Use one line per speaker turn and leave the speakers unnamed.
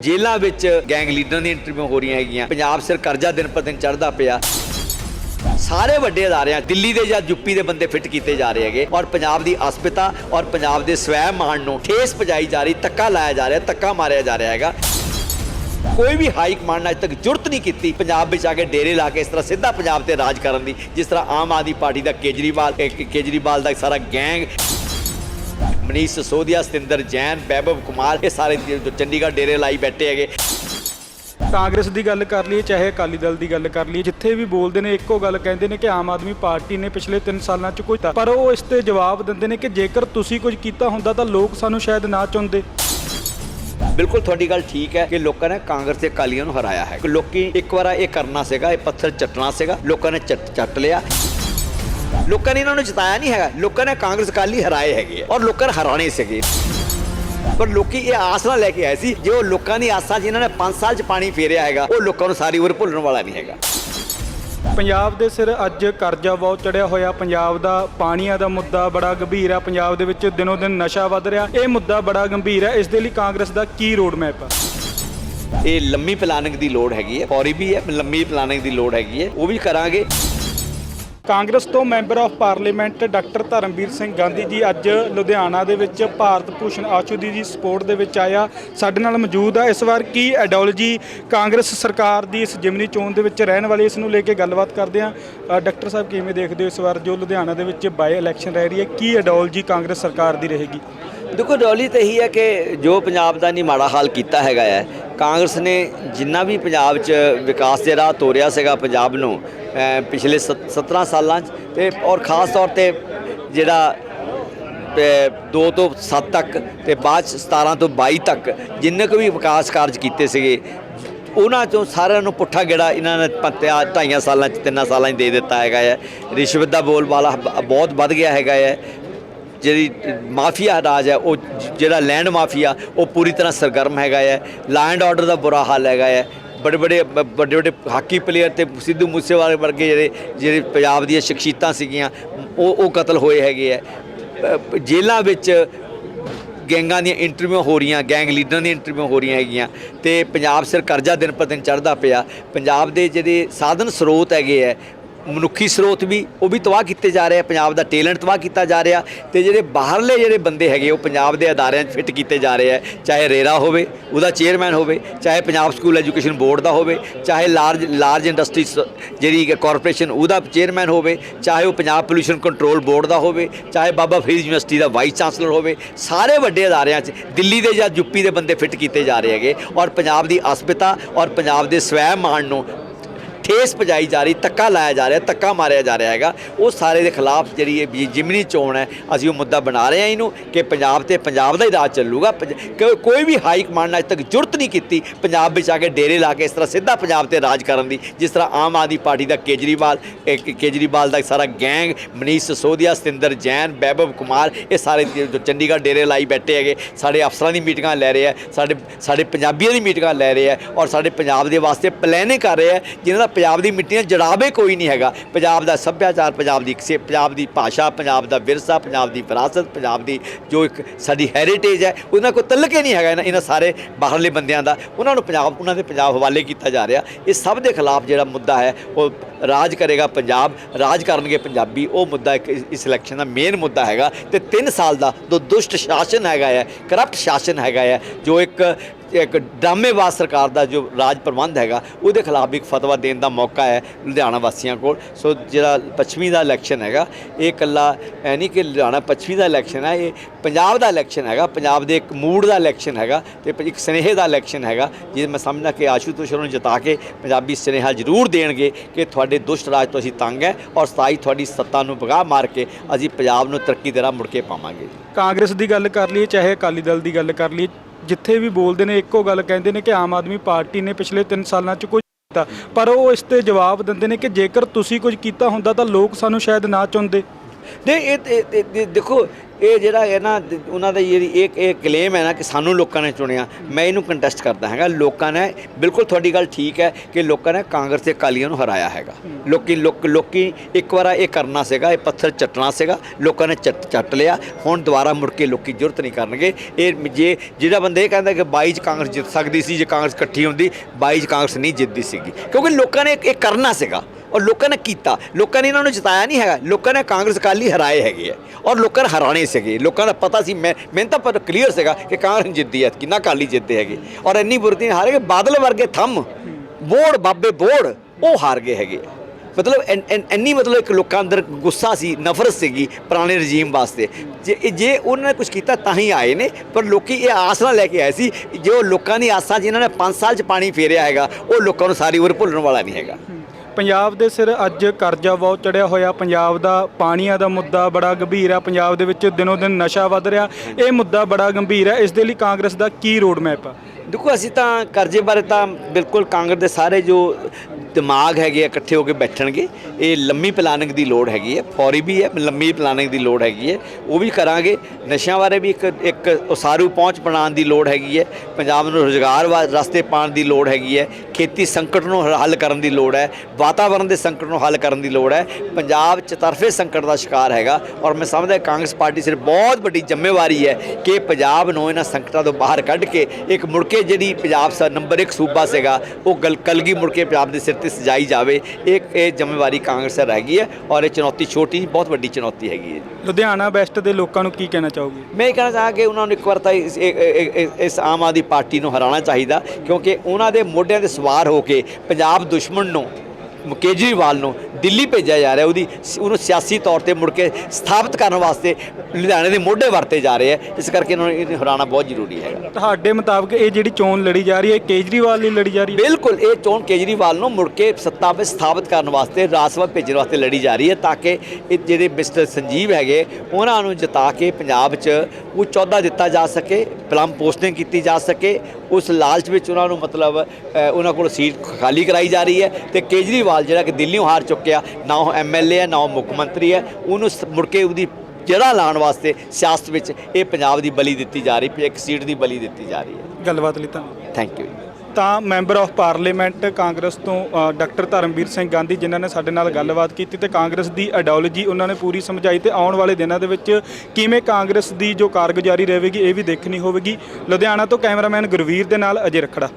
ਜੇਲ੍ਹਾਂ ਵਿੱਚ ਗੈਂਗ ਲੀਡਰਾਂ ਦੀਆਂ ਇੰਟਰਵਿਊ ਹੋ ਰਹੀਆਂ ਹੈਗੀਆਂ। ਪੰਜਾਬ ਸਿਰ ਕਰਜ਼ਾ ਦਿਨ ਪਰ ਦਿਨ ਚੜਦਾ ਪਿਆ। ਸਾਰੇ ਵੱਡੇ ਅਦਾਰਿਆਂ ਦਿੱਲੀ ਦੇ ਜਾਂ ਯੂਪੀ ਦੇ ਬੰਦੇ ਫਿੱਟ ਕੀਤੇ ਜਾ ਰਹੇ ਹੈਗੇ ਔਰ ਪੰਜਾਬ ਦੀ ਅਸਪਿਤਾ ਔਰ ਪੰਜਾਬ ਦੇ ਸਵੈ ਮਾਣ ਨੂੰ ਠੇਸ ਪਜਾਈ ਜਾ ਰਹੀ, ਧੱਕਾ ਲਾਇਆ ਜਾ ਰਿਹਾ, ਧੱਕਾ ਮਾਰਿਆ ਜਾ ਰਿਹਾ ਹੈਗਾ। ਕੋਈ ਵੀ ਹਾਈ ਕਮਾਂਡ ਨੇ ਅੱਜ ਤੱਕ ਜੁਰਤ ਨਹੀਂ ਕੀਤੀ। ਪੰਜਾਬ ਵਿੱਚ ਆ ਕੇ ਡੇਰੇ ਲਾ ਕੇ ਇਸ ਤਰ੍ਹਾਂ ਸਿੱਧਾ ਪੰਜਾਬ ਤੇ ਰਾਜ ਕਰਨ ਦੀ, ਜਿਸ ਤਰ੍ਹਾਂ ਆਮ ਆਦਮੀ ਪਾਰਟੀ ਦਾ ਕੇਜਰੀਵਾਲ ਕੇਜਰੀਵਾਲ ਦਾ ਸਾਰਾ ਗੈਂਗ ਮਨੀਸ਼ ਸੋਧਿਆ ਸਤਿੰਦਰ ਜੈਨ ਵੈਭਵ ਕੁਮਾਰ ਇਹ ਸਾਰੇ ਜੋ ਚੰਡੀਗੜ੍ਹ ਡੇਰੇ ਲਾਈ ਬੈਠੇ ਹੈਗੇ।
ਕਾਂਗਰਸ ਦੀ ਗੱਲ ਕਰ ਲਈਏ ਚਾਹੇ ਅਕਾਲੀ ਦਲ ਦੀ ਗੱਲ ਕਰ ਲਈਏ ਜਿੱਥੇ ਵੀ ਬੋਲਦੇ ਨੇ ਇੱਕੋ ਗੱਲ ਕਹਿੰਦੇ ਨੇ ਕਿ ਆਮ ਆਦਮੀ ਪਾਰਟੀ ਨੇ ਪਿਛਲੇ 3 ਸਾਲਾਂ 'ਚ ਕੋਈ ਤਾਂ ਪਰ ਉਹ ਇਸ ਤੇ ਜਵਾਬ ਦਿੰਦੇ ਨੇ ਕਿ ਜੇਕਰ ਤੁਸੀਂ ਕੁਝ ਕੀਤਾ ਹੁੰਦਾ ਤਾਂ ਲੋਕ ਸਾਨੂੰ ਸ਼ਾਇਦ ਨਾ ਚੁਣਦੇ।
ਬਿਲਕੁਲ ਤੁਹਾਡੀ ਗੱਲ ਠੀਕ ਹੈ ਕਿ ਲੋਕਾਂ ਨੇ ਕਾਂਗਰਸ ਤੇ ਅਕਾਲੀਆਂ ਨੂੰ ਹਰਾਇਆ ਹੈ। ਕਿ ਲੋਕੀ ਇੱਕ ਵਾਰ ਇਹ ਕਰਨਾ ਸੀਗਾ ਇਹ ਪੱਥਰ ਚੱਟਣਾ ਸੀਗਾ ਲੋਕਾਂ ਨੇ ਚੱਟ ਚੱਟ ਲਿਆ। ਲੋਕਾਂ ਨੇ ਇਹਨਾਂ ਨੂੰ ਜਿਤਾਇਆ ਨਹੀਂ ਹੈਗਾ। ਲੋਕਾਂ ਨੇ ਕਾਂਗਰਸ ਅਕਾਲੀ ਹਰਾਏ ਹੈਗੇ ਆ ਔਰ ਲੋਕਾਂ ਹਰਾਣੇ ਸੀਗੇ। ਪਰ ਲੋਕੀ ਇਹ ਆਸ ਨਾਲ ਲੈ ਕੇ ਆਏ ਸੀ ਜੇ ਉਹ ਲੋਕਾਂ ਦੀ ਆਸਾਂ ਜਿਨ੍ਹਾਂ ਨੇ 5 ਸਾਲ ਚ ਪਾਣੀ ਫੇਰਿਆ ਹੈਗਾ ਉਹ ਲੋਕਾਂ ਨੂੰ ਸਾਰੀ ਉਮਰ ਭੁੱਲਣ ਵਾਲਾ ਨਹੀਂ ਹੈਗਾ।
ਪੰਜਾਬ ਦੇ ਸਿਰ ਅੱਜ ਕਰਜ਼ਾ ਬਹੁਤ ਚੜਿਆ ਹੋਇਆ। ਪੰਜਾਬ ਦਾ ਪਾਣੀਆਂ ਦਾ ਮੁੱਦਾ ਬੜਾ ਗੰਭੀਰ ਹੈ ਪੰਜਾਬ ਦੇ ਵਿੱਚ ਦਿਨੋ ਦਿਨ ਨਸ਼ਾ ਵੱਧ ਰਿਹਾ। ਇਹ ਮੁੱਦਾ ਬੜਾ ਗੰਭੀਰ ਹੈ ਇਸ ਦੇ ਲਈ ਕਾਂਗਰਸ ਦਾ ਕੀ ਰੋਡ ਮੈਪ ਹੈ
ਇਹ ਲੰਮੀ ਪਲਾਨਿੰਗ ਦੀ ਲੋੜ ਹੈਗੀ ਹੈ ਫੌਰੀ ਵੀ ਹੈ ਲੰਮੀ ਪਲਾਨਿੰਗ ਦੀ ਲੋੜ ਹੈਗੀ ਹੈ ਉਹ ਵੀ ਕਰਾਂਗੇ।
ਕਾਂਗਰਸ ਤੋਂ member of parliament doctor Dharamvir Singh Gandhi ji ਅੱਜ ਲੁਧਿਆਣਾ ਦੇ ਵਿੱਚ ਭਾਰਤ ਭੂਸ਼ਣ ਆਸ਼ੂ ਦੀ ਜੀ ਸਪੋਰਟ ਦੇ ਵਿੱਚ ਆਇਆ, ਸਾਡੇ ਨਾਲ ਮੌਜੂਦ ਆ। ਇਸ ਵਾਰ ਕੀ ਆਈਡੀਓਲੋਜੀ ਕਾਂਗਰਸ ਸਰਕਾਰ ਦੀ ਇਸ ਜਿਮਨੀ ਚੋਣ ਦੇ ਵਿੱਚ ਰਹਿਣ ਵਾਲੀ, ਇਸ ਨੂੰ ਲੈ ਕੇ ਗੱਲਬਾਤ ਕਰਦੇ ਆ ਡਾਕਟਰ ਸਾਹਿਬ ਕਿਵੇਂ ਦੇਖਦੇ ਹੋ ਇਸ ਵਾਰ ਜੋ ਲੁਧਿਆਣਾ ਦੇ ਵਿੱਚ ਬਾਈ ਇਲੈਕਸ਼ਨ ਰਹਿ ਰਹੀ ਹੈ, ਕੀ ਆਈਡੀਓਲੋਜੀ ਕਾਂਗਰਸ ਸਰਕਾਰ ਦੀ ਰਹੇਗੀ?
ਦੇਖੋ ਡੋਲੀ ਤਾਂ ਇਹੀ ਹੈ ਕਿ ਜੋ ਪੰਜਾਬ ਦਾ ਨਹੀਂ ਮਾੜਾ ਹਾਲ ਕੀਤਾ ਹੈਗਾ ਹੈ, ਕਾਂਗਰਸ ਨੇ ਜਿੰਨਾ ਵੀ ਪੰਜਾਬ 'ਚ ਵਿਕਾਸ ਦੇ ਰਾਹ ਤੋਰਿਆ ਸੀਗਾ ਪੰਜਾਬ ਨੂੰ ਪਿਛਲੇ ਸਤ- 17 ਸਾਲਾਂ 'ਚ ਤੇ ਔਰ ਖਾਸ ਤੌਰ ਤੇ ਜਿਹੜਾ 2 ਤੋਂ 7 ਤੱਕ ਤੇ ਬਾਅਦ 'ਚ 17 ਤੋਂ 22 ਤੱਕ ਜਿੰਨੇ ਕੁ ਵੀ ਵਿਕਾਸ ਕਾਰਜ ਕੀਤੇ ਸੀਗੇ, ਉਹਨਾਂ ਚੋਂ ਸਾਰਿਆਂ ਨੂੰ ਪੁੱਠਾ ਗੇੜਾ ਇਹਨਾਂ ਨੇ ਪੱਤਿਆ ਢਾਈਆਂ ਸਾਲਾਂ 'ਚ, ਤਿੰਨਾਂ ਸਾਲਾਂ 'ਚ ਦੇ ਦਿੱਤਾ ਹੈਗਾ ਹੈ। ਰਿਸ਼ਵਤ ਦਾ ਬੋਲਬਾਲਾ ਬਹੁਤ ਵੱਧ ਗਿਆ ਹੈਗਾ ਹੈ। ਜਿਹੜੀ ਮਾਫੀਆ ਰਾਜ ਹੈ, ਉਹ ਜਿਹੜਾ ਲੈਂਡ ਮਾਫੀਆ, ਉਹ ਪੂਰੀ ਤਰ੍ਹਾਂ ਸਰਗਰਮ ਹੈਗਾ ਹੈ। ਲੈਂਡ ਆਰਡਰ ਦਾ ਬੁਰਾ ਹਾਲ ਹੈਗਾ ਹੈ। ਬੜੇ ਬੜੇ, ਵੱਡੇ ਵੱਡੇ ਹਾਕੀ ਪਲੇਅਰ ਤੇ ਸਿੱਧੂ ਮੂਸੇਵਾਲੇ ਵਰਗੇ ਜਿਹੜੇ ਜਿਹੜੇ ਪੰਜਾਬ ਦੀਆਂ ਸ਼ਖਸੀਅਤਾਂ ਸੀਗੀਆਂ, ਉਹ ਉਹ ਕਤਲ ਹੋਏ ਹੈਗੇ ਹੈ। ਜੇਲ੍ਹਾਂ ਵਿੱਚ ਗੈਂਗਾਂ ਦੀਆਂ ਇੰਟਰਵਿਊ ਹੋ ਰਹੀਆਂ, ਗੈਂਗ ਲੀਡਰਾਂ ਦੀਆਂ ਇੰਟਰਵਿਊ ਹੋ ਰਹੀਆਂ ਹੈਗੀਆਂ ਤੇ ਪੰਜਾਬ ਸਿਰ ਕਰਜ਼ਾ ਦਿਨ ਪਰ ਦਿਨ ਚੜਦਾ ਪਿਆ। ਪੰਜਾਬ ਦੇ ਜਿਹੜੇ ਸਾਧਨ ਸਰੋਤ ਹੈਗੇ ਹੈ ਮਨੁੱਖੀ ਸਰੋਤ ਵੀ, ਉਹ ਵੀ ਤਬਾਹ ਕੀਤੇ ਜਾ ਰਹੇ ਆ। ਪੰਜਾਬ ਦਾ ਟੈਲੈਂਟ ਤਬਾਹ ਕੀਤਾ ਜਾ ਰਿਹਾ ਤੇ ਜਿਹੜੇ ਬਾਹਰਲੇ ਜਿਹੜੇ ਬੰਦੇ ਹੈਗੇ, ਉਹ ਪੰਜਾਬ ਦੇ ਅਦਾਰਿਆਂ 'ਚ ਫਿੱਟ ਕੀਤੇ ਜਾ ਰਹੇ ਆ। ਚਾਹੇ ਰੇਰਾ ਹੋਵੇ, ਉਹਦਾ ਚੇਅਰਮੈਨ ਹੋਵੇ, ਚਾਹੇ ਪੰਜਾਬ ਸਕੂਲ ਐਜੂਕੇਸ਼ਨ ਬੋਰਡ ਦਾ ਹੋਵੇ, ਚਾਹੇ ਲਾਰਜ ਲਾਰਜ ਇੰਡਸਟਰੀ ਜਿਹੜੀ ਕਾਰਪੋਰੇਸ਼ਨ, ਉਹਦਾ ਚੇਅਰਮੈਨ ਹੋਵੇ, ਚਾਹੇ ਉਹ ਪੰਜਾਬ ਪੋਲੂਸ਼ਨ ਕੰਟਰੋਲ ਬੋਰਡ ਦਾ ਹੋਵੇ, ਚਾਹੇ ਬਾਬਾ ਫਰੀਦ ਯੂਨੀਵਰਸਿਟੀ ਦਾ ਵਾਈਸ ਚਾਂਸਲਰ ਹੋਵੇ, ਸਾਰੇ ਵੱਡੇ ਅਦਾਰਿਆਂ 'ਚ ਦਿੱਲੀ ਦੇ ਜਾਂ ਯੂਪੀ ਦੇ ਬੰਦੇ ਫਿੱਟ ਕੀਤੇ ਜਾ ਰਹੇ ਹੈਗੇ ਔਰ ਪੰਜਾਬ ਦੀ ਅਸਪਿਤਾ ਔਰ ਪੰਜਾਬ ਦੇ ਸਵੈ ਮਾਣ ਨੂੰ ਠੇਸ ਪਜਾਈ ਜਾ ਰਹੀ, ਧੱਕਾ ਲਾਇਆ ਜਾ ਰਿਹਾ, ਧੱਕਾ ਮਾਰਿਆ ਜਾ ਰਿਹਾ ਹੈਗਾ। ਉਹ ਸਾਰੇ ਦੇ ਖਿਲਾਫ ਜਿਹੜੀ ਇਹ ਜਿਮਨੀ ਚੋਣ ਹੈ, ਅਸੀਂ ਉਹ ਮੁੱਦਾ ਬਣਾ ਰਹੇ ਹਾਂ ਇਹਨੂੰ ਕਿ ਪੰਜਾਬ ਤੇ ਪੰਜਾਬ ਦਾ ਹੀ ਰਾਜ ਚੱਲੂਗਾ। ਪੰਜ- ਕੋਈ ਵੀ ਹਾਈ ਕਮਾਂਡ ਨੇ ਅੱਜ ਤੱਕ ਜੁਰਤ ਨਹੀਂ ਕੀਤੀ ਪੰਜਾਬ ਵਿੱਚ ਆ ਕੇ ਡੇਰੇ ਲਾ ਕੇ ਇਸ ਤਰ੍ਹਾਂ ਸਿੱਧਾ ਪੰਜਾਬ ਤੇ ਰਾਜ ਕਰਨ ਦੀ, ਜਿਸ ਤਰ੍ਹਾਂ ਆਮ ਆਦਮੀ ਪਾਰਟੀ ਦਾ ਕੇਜਰੀਵਾਲ ਕੇਜਰੀਵਾਲ ਦਾ ਸਾਰਾ ਗੈਂਗ, ਮਨੀਸ਼ ਸਸੋਦੀਆ, ਸਤਿੰਦਰ ਜੈਨ ਵੈਭਵ ਕੁਮਾਰ, ਇਹ ਸਾਰੇ ਜੋ ਚੰਡੀਗੜ੍ਹ ਡੇਰੇ ਲਾਈ ਬੈਠੇ ਹੈਗੇ, ਸਾਡੇ ਅਫਸਰਾਂ ਦੀ ਮੀਟਿੰਗਾਂ ਲੈ ਰਹੇ ਆ ਸਾਡੇ ਸਾਡੇ ਪੰਜਾਬੀਆਂ ਦੀ ਮੀਟਿੰਗਾਂ ਲੈ ਰਹੇ ਆ ਔਰ ਸਾਡੇ ਪੰਜਾਬ ਦੇ ਵਾਸਤੇ ਪਲੈਨਿੰਗ ਕਰ ਰਹੇ ਆ ਜਿਨ੍ਹਾਂ ਦਾ ਪੰਜਾਬ ਦੀ ਮਿੱਟੀ ਮਿੱਟੀਆਂ ਜੜਾਵੇ ਕੋਈ ਨਹੀਂ ਹੈਗਾ। ਪੰਜਾਬ ਦਾ ਸੱਭਿਆਚਾਰ, ਪੰਜਾਬ ਦੀ ਕਿਸੇ ਪੰਜਾਬ ਦੀ ਭਾਸ਼ਾ, ਪੰਜਾਬ ਦਾ ਵਿਰਸਾ, ਪੰਜਾਬ ਦੀ ਵਿਰਾਸਤ, ਪੰਜਾਬ ਦੀ ਜੋ ਇੱਕ ਸਾਡੀ ਹੈਰੀਟੇਜ ਹੈ, ਉਹਨਾਂ ਕੋਲ ਤਲਕੇ ਨਹੀਂ ਹੈਗਾ ਇਹਨਾਂ ਇਹਨਾਂ ਸਾਰੇ ਬਾਹਰਲੇ ਬੰਦਿਆਂ ਦਾ। ਉਹਨਾਂ ਨੂੰ ਪੰਜਾਬ, ਉਹਨਾਂ ਦੇ ਪੰਜਾਬ ਹਵਾਲੇ ਕੀਤਾ ਜਾ ਰਿਹਾ। ਇਹ ਸਭ ਦੇ ਖਿਲਾਫ ਜਿਹੜਾ ਮੁੱਦਾ ਹੈ, ਉਹ ਰਾਜ ਕਰੇਗਾ ਪੰਜਾਬ, ਰਾਜ ਕਰਨਗੇ ਪੰਜਾਬੀ। ਉਹ ਮੁੱਦਾ ਇੱਕ ਇਸ- ਇਸ ਇਲੈਕਸ਼ਨ ਦਾ ਮੇਨ ਮੁੱਦਾ ਹੈਗਾ। ਤੇ 3 ਸਾਲ ਦਾ ਜੋ ਦੁਸ਼ਟ ਸ਼ਾਸਨ ਹੈਗਾ ਹੈ ਕਰਪਟ ਸ਼ਾਸਨ ਹੈਗਾ ਹੈ, ਜੋ ਇੱਕ ਇੱਕ ਡਰਾਮੇਬਾਜ਼ ਸਰਕਾਰ ਦਾ ਜੋ ਰਾਜ ਪ੍ਰਬੰਧ ਹੈਗਾ, ਉਹਦੇ ਖਿਲਾਫ ਵੀ ਇੱਕ ਫਤਵਾ ਦੇਣ ਦਾ ਮੌਕਾ ਹੈ ਲੁਧਿਆਣਾ ਵਾਸੀਆਂ ਕੋਲ। ਸੋ ਜਿਹੜਾ ਪੱਛਮੀ ਦਾ ਇਲੈਕਸ਼ਨ ਹੈਗਾ, ਇਹ ਇਕੱਲਾ ਐ ਨਹੀਂ ਕਿ ਲੁਧਿਆਣਾ ਪੱਛਮੀ ਦਾ ਇਲੈਕਸ਼ਨ ਹੈ, ਇਹ ਪੰਜਾਬ ਦਾ ਇਲੈਕਸ਼ਨ ਹੈਗਾ, ਪੰਜਾਬ ਦੇ ਇੱਕ ਮੂਡ ਦਾ ਇਲੈਕਸ਼ਨ ਹੈਗਾ ਤੇ ਇੱਕ ਸਨੇਹ ਦਾ ਇਲੈਕਸ਼ਨ ਹੈਗਾ, ਜੇ ਮੈਂ ਸਮਝਦਾ ਕਿ ਆਸ਼ੂਤੋਸ਼ ਨੂੰ ਜਿਤਾ ਕੇ ਪੰਜਾਬੀ ਸਨੇਹਾ ਜ਼ਰੂਰ ਦੇਣਗੇ ਕਿ ਤੁਹਾਡੇ ਦੁਸ਼ਟ ਰਾਜ ਤੋਂ ਅਸੀਂ ਤੰਗ ਹੈ ਔਰ ਸਤਾਈ ਤੁਹਾਡੀ ਸੱਤਾ ਨੂੰ ਭਗਾ ਮਾਰ ਕੇ ਅਸੀਂ ਪੰਜਾਬ ਨੂੰ ਤਰੱਕੀ ਦੇ ਰਾਹ ਮੁੜ ਕੇ ਪਾਵਾਂਗੇ।
ਕਾਂਗਰਸ ਦੀ ਗੱਲ ਕਰ ਲਈਏ, ਚਾਹੇ ਅਕਾਲੀ ਦਲ ਦੀ ਗੱਲ ਕਰ ਲਈਏ ਜਿੱਥੇ ਵੀ ਬੋਲਦੇ ਨੇ, ਇੱਕੋ ਗੱਲ ਕਹਿੰਦੇ ਨੇ ਕਿ ਆਮ ਆਦਮੀ ਪਾਰਟੀ ਨੇ ਪਿਛਲੇ 3 ਸਾਲਾਂ 'ਚ ਕੁਝ ਕੀਤਾ। ਪਰ ਉਹ ਇਸ ਤੇ ਜਵਾਬ ਦਿੰਦੇ ਨੇ ਕਿ ਜੇਕਰ ਤੁਸੀਂ ਕੁਝ ਕੀਤਾ ਹੁੰਦਾ ਤਾਂ ਲੋਕ ਸਾਨੂੰ ਸ਼ਾਇਦ ਨਾ ਚੁਣਦੇ।
ਨਹੀਂ ਇਹ ਦੇਖੋ ਇਹ ਜਿਹੜਾ ਹੈ ਨਾ, ਉਹਨਾਂ ਦਾ ਜਿਹੜੀ ਇੱਕ, ਇਹ ਕਲੇਮ ਹੈ ਨਾ ਕਿ ਸਾਨੂੰ ਲੋਕਾਂ ਨੇ ਚੁਣਿਆ, ਮੈਂ ਇਹਨੂੰ ਕੰਟੈਸਟ ਕਰਦਾ ਹੈਗਾ। ਲੋਕਾਂ ਨੇ, ਬਿਲਕੁਲ ਤੁਹਾਡੀ ਗੱਲ ਠੀਕ ਹੈ ਕਿ ਲੋਕਾਂ ਨੇ ਕਾਂਗਰਸ ਤੇ ਅਕਾਲੀਆਂ ਨੂੰ ਹਰਾਇਆ ਹੈਗਾ। ਲੋਕੀ, ਲੋਕ, ਲੋਕੀ ਇੱਕ ਵਾਰ ਇਹ ਕਰਨਾ ਸੀਗਾ, ਇਹ ਪੱਥਰ ਚੱਟਣਾ ਸੀਗਾ, ਲੋਕਾਂ ਨੇ ਚੱਟ ਚੱਟ ਲਿਆ। ਹੁਣ ਦੁਬਾਰਾ ਮੁੜ ਕੇ ਲੋਕੀ ਜ਼ਰੂਰਤ ਨਹੀਂ ਕਰਨਗੇ। ਇਹ ਜੇ, ਜਿਹੜਾ ਬੰਦੇ ਇਹ ਕਹਿੰਦਾ ਕਿ 22 ਚ ਕਾਂਗਰਸ ਜਿੱਤ ਸਕਦੀ ਸੀ, ਜੇ ਕਾਂਗਰਸ ਇਕੱਠੀ ਹੁੰਦੀ 22 ਚ ਕਾਂਗਰਸ ਨਹੀਂ ਜਿੱਤਦੀ ਸੀਗੀ। ਕਿਉਂਕਿ ਲੋਕਾਂ ਨੇ ਇਹ ਕਰਨਾ ਸੀਗਾ। ਔਰ ਲੋਕਾਂ ਨੇ ਕੀਤਾ ਲੋਕਾਂ ਨੇ ਇਹਨਾਂ ਨੂੰ ਜਿਤਾਇਆ ਨਹੀਂ ਹੈਗਾ ਲੋਕਾਂ ਨੇ ਕਾਂਗਰਸ ਅਕਾਲੀ ਹਰਾਏ ਹੈਗੇ ਆ ਔਰ ਲੋਕਾਂ ਨੇ ਹਰਾਣੇ ਸੀਗੇ ਲੋਕਾਂ ਦਾ ਪਤਾ ਸੀ ਮੈਂ ਮੈਨੂੰ ਤਾਂ ਪਤਾ ਕਲੀਅਰ ਸੀਗਾ ਕਿ ਕਾਂਗਰਸ ਜਿੱਤਦੀ ਹੈ ਕਿੰਨਾ ਅਕਾਲੀ ਜਿੱਤਦੇ ਹੈਗੇ ਔਰ ਇੰਨੀ ਬੁਰਤੀ ਹਾਰੇ ਕਿ ਬਾਦਲ ਵਰਗੇ ਥੰਮ ਬੋੜ ਬਾਬੇ ਬੋੜ ਉਹ ਹਾਰ ਗਏ ਹੈਗੇ ਮਤਲਬ ਇੰਨੀ ਮਤਲਬ ਇੱਕ ਲੋਕਾਂ ਅੰਦਰ ਗੁੱਸਾ ਸੀ ਨਫ਼ਰਤ ਸੀਗੀ ਪੁਰਾਣੇ ਰਜੀਮ ਵਾਸਤੇ ਜੇ ਜੇ ਉਹਨਾਂ ਨੇ ਕੁਝ ਕੀਤਾ ਤਾਂ ਹੀ ਆਏ ਨੇ ਪਰ ਲੋਕੀ ਇਹ ਆਸ ਨਾਲ ਲੈ ਕੇ ਆਏ ਸੀ ਜੋ ਲੋਕਾਂ ਦੀ ਆਸਾਂ ਜਿਨ੍ਹਾਂ ਨੇ 5 ਸਾਲ ਚ ਪਾਣੀ ਫੇਰਿਆ ਹੈਗਾ ਉਹ ਲੋਕਾਂ ਨੂੰ ਸਾਰੀ ਉਮਰ ਭੁੱਲਣ ਵਾਲਾ ਨਹੀਂ ਹੈਗਾ
ਪੰਜਾਬ ਦੇ ਸਿਰ ਅੱਜ ਕਰਜ਼ਾ ਬਹੁਤ ਚੜਿਆ ਹੋਇਆ। ਪੰਜਾਬ ਦਾ ਪਾਣੀਆਂ ਦਾ ਮੁੱਦਾ ਬੜਾ ਗੰਭੀਰ ਆ। ਪੰਜਾਬ ਦੇ ਵਿੱਚ ਦਿਨੋ ਦਿਨ ਨਸ਼ਾ ਵੱਧ ਰਿਹਾ। ਇਹ ਮੁੱਦਾ ਬੜਾ ਗੰਭੀਰ ਹੈ ਇਸ ਦੇ ਲਈ ਕਾਂਗਰਸ ਦਾ ਕੀ ਰੋਡ ਮੈਪ ਆ?
ਦੇਖੋ, ਅਸੀਂ ਤਾਂ ਕਰਜ਼ੇ ਬਾਰੇ ਤਾਂ ਬਿਲਕੁਲ ਕਾਂਗਰਸ ਦੇ ਸਾਰੇ ਜੋ ਦਿਮਾਗ ਹੈਗੇ ਆ ਇਕੱਠੇ ਹੋ ਕੇ ਬੈਠਣਗੇ, ਇਹ ਲੰਮੀ ਪਲਾਨਿੰਗ ਦੀ ਲੋੜ ਹੈਗੀ ਹੈ ਫੌਰੀ ਵੀ ਹੈ, ਲੰਮੀ ਪਲਾਨਿੰਗ ਦੀ ਲੋੜ ਹੈਗੀ ਹੈ, ਉਹ ਵੀ ਕਰਾਂਗੇ। ਨਸ਼ਿਆਂ ਬਾਰੇ ਵੀ ਇੱਕ ਇੱਕ ਉਸਾਰੂ ਪਹੁੰਚ ਬਣਾਉਣ ਦੀ ਲੋੜ ਹੈਗੀ ਹੈ, ਪੰਜਾਬ ਨੂੰ ਰੁਜ਼ਗਾਰ ਵਾ- ਰਸਤੇ ਪਾਉਣ ਦੀ ਲੋੜ ਹੈਗੀ ਹੈ, ਖੇਤੀ ਸੰਕਟ ਨੂੰ ਹੱਲ ਕਰਨ ਦੀ ਲੋੜ ਹੈ ਵਾਤਾਵਰਣ ਦੇ ਸੰਕਟ ਨੂੰ ਹੱਲ ਕਰਨ ਦੀ ਲੋੜ ਹੈ, ਪੰਜਾਬ ਚਤਰਫੇ ਸੰਕਟ ਦਾ ਸ਼ਿਕਾਰ ਹੈਗਾ ਔਰ ਮੈਂ ਸਮਝਦਾ ਕਾਂਗਰਸ ਪਾਰਟੀ ਸਿਰ ਬਹੁਤ ਵੱਡੀ ਜ਼ਿੰਮੇਵਾਰੀ ਹੈ ਕਿ ਪੰਜਾਬ ਨੂੰ ਇਹਨਾਂ ਸੰਕਟਾਂ ਤੋਂ ਬਾਹਰ ਕੱਢ ਕੇ ਇੱਕ ਮੁੜ ਕੇ ਜਿਹੜੀ ਪੰਜਾਬ ਦਾ ਨੰਬਰ 1 ਸੂਬਾ ਸੀਗਾ, ਉਹ ਗਲ ਕਲਗੀ ਮੁੜ ਕੇ ਪੰਜਾਬ ਦੇ ਸਿਰ ਤੇ ਸਜਾਈ ਜਾਵੇ। ਇਹ ਇਹ ਜ਼ਿੰਮੇਵਾਰੀ ਕਾਂਗਰਸ ਸਿਰ ਹੈਗੀ ਹੈ ਔਰ ਇਹ ਚੁਣੌਤੀ ਛੋਟੀ ਬਹੁਤ ਵੱਡੀ ਚੁਣੌਤੀ ਹੈਗੀ ਹੈ
ਲੁਧਿਆਣਾ ਵੈਸਟ ਦੇ ਲੋਕਾਂ ਨੂੰ ਕੀ ਕਹਿਣਾ ਚਾਹੋਗੇ?
ਮੈਂ ਇਹ ਕਹਿਣਾ ਚਾਹਾਂ ਕਿ ਉਹਨਾਂ ਨੂੰ ਇੱਕ ਵਾਰ ਤਾਂ ਇਸ ਆਮ ਆਦਮੀ ਪਾਰਟੀ ਨੂੰ ਹਰਾਉਣਾ ਚਾਹੀਦਾ ਕਿਉਂਕਿ ਉਹਨਾਂ ਦੇ ਮੋਢਿਆਂ ਤੇ ਸਵਾਰ ਹੋ ਕੇ ਪੰਜਾਬ ਦੁਸ਼ਮਣ ਨੂੰ ਕੇਜਰੀਵਾਲ ਨੂੰ ਦਿੱਲੀ ਭੇਜਿਆ ਜਾ ਰਿਹਾ ਉਹਦੀ ਉਹਨੂੰ ਸਿਆਸੀ ਤੌਰ ਤੇ ਮੁੜ ਕੇ ਸਥਾਪਿਤ ਕਰਨ ਵਾਸਤੇ ਲੁਧਿਆਣੇ ਦੇ ਮੋਢੇ ਵਰਤੇ ਜਾ ਰਹੇ ਆ ਇਸ ਕਰਕੇ ਇਹਨਾਂ ਨੂੰ ਹਰਾਉਣਾ ਬਹੁਤ ਜ਼ਰੂਰੀ ਹੈਗਾ।
ਤੁਹਾਡੇ ਮੁਤਾਬਕ ਇਹ ਜਿਹੜੀ ਚੋਣ ਲੜੀ ਜਾ ਰਹੀ ਹੈ ਕੇਜਰੀਵਾਲ ਲਈ ਲੜੀ ਜਾ ਰਹੀ ਹੈ?
ਬਿਲਕੁਲ ਇਹ ਚੋਣ ਕੇਜਰੀਵਾਲ ਨੂੰ ਮੁੜ ਕੇ ਸੱਤਾ 'ਤੇ ਸਥਾਪਿਤ ਕਰਨ ਵਾਸਤੇ ਰਾਜ ਸਭਾ ਭੇਜਣ ਵਾਸਤੇ ਲੜੀ ਜਾ ਰਹੀ ਹੈ ਤਾਂ ਕਿ ਇਹ ਜਿਹੜੇ ਮਿਸਟਰ ਸੰਜੀਵ ਹੈਗੇ ਉਹਨਾਂ ਨੂੰ ਜਿਤਾ ਕੇ ਪੰਜਾਬ 'ਚ ਉਹ ਚੌਦਾ ਦਿੱਤਾ ਜਾ ਸਕੇ ਪਲਮ ਪੋਸਟਿੰਗ ਕੀਤੀ ਜਾ ਸਕੇ ਉਸ ਲਾਲਚ ਵਿੱਚ ਉਹਨਾਂ ਨੂੰ ਮਤਲਬ ਉਹਨਾਂ ਕੋਲ ਸੀਟ ਖਾਲੀ ਕਰਾਈ ਜਾ ਰਹੀ ਹੈ ਤੇ ਕੇਜਰੀਵਾਲ ਜਿਹੜਾ ਕਿ ਦਿੱਲੀੋਂ ਹਾਰ ਚੁੱਕਿਆ ਨਾ ਉਹ ਐਮਐਲਏ ਹੈ ਨਾ ਉਹ ਮੁੱਖ ਮੰਤਰੀ ਹੈ ਉਹਨੂੰ ਮੁੜ ਕੇ ਉਹਦੀ ਜੜ੍ਹਾਂ ਲਾਉਣ ਵਾਸਤੇ ਸਿਆਸਤ ਵਿੱਚ ਇਹ ਪੰਜਾਬ ਦੀ ਬਲੀ ਦਿੱਤੀ ਜਾ ਰਹੀ ਇੱਕ ਸੀਟ ਦੀ ਬਲੀ ਦਿੱਤੀ ਜਾ ਰਹੀ ਹੈ।
ਗੱਲਬਾਤ ਲਈ ਧੰਨਵਾਦ।
ਥੈਂਕ ਯੂ
ਤਾਂ ਮੈਂਬਰ ਆਫ ਪਾਰਲੀਮੈਂਟ ਕਾਂਗਰਸ ਤੋਂ ਡਾਕਟਰ ਧਰਮਵੀਰ ਸਿੰਘ ਗਾਂਧੀ ਜਿਨ੍ਹਾਂ ਨੇ ਸਾਡੇ ਨਾਲ ਗੱਲਬਾਤ ਕੀਤੀ ਤੇ ਕਾਂਗਰਸ ਦੀ ਆਈਡੀਓਲੋਜੀ ਉਹਨਾਂ ਨੇ ਪੂਰੀ ਸਮਝਾਈ ਤੇ ਆਉਣ ਵਾਲੇ ਦਿਨਾਂ ਦੇ ਵਿੱਚ ਕਿਵੇਂ ਕਾਂਗਰਸ ਦੀ ਜੋ ਕਾਰਗੁਜ਼ਾਰੀ ਰਹੇਗੀ ਇਹ ਵੀ ਦੇਖਣੀ ਹੋਵੇਗੀ। ਲੁਧਿਆਣਾ ਤੋਂ ਕੈਮਰਾਮੈਨ ਗੁਰਵੀਰ ਦੇ ਨਾਲ ਅਜੇ ਰਖੜਾ।